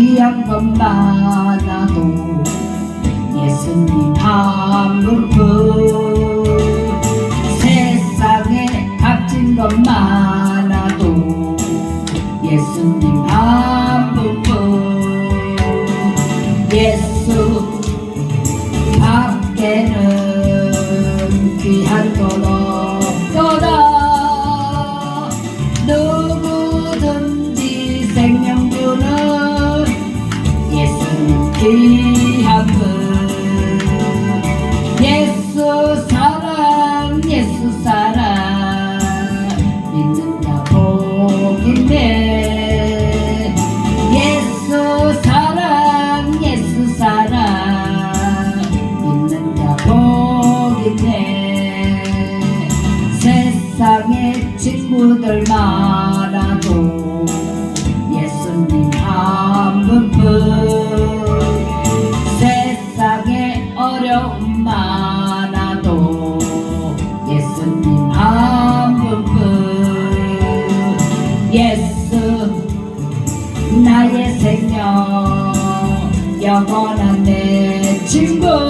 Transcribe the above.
귀한 것 많아도 예수님 한 분뿐 세상에 값진 것 많아도 예수님 한 분뿐 예수 밖에는 귀한 분 예수 사랑 예수 사랑 믿는 자 복인데 예수 사랑 예수 사랑 믿는 자 복인데 세상에 친구들 많 나의 생명 영원한 내 친구.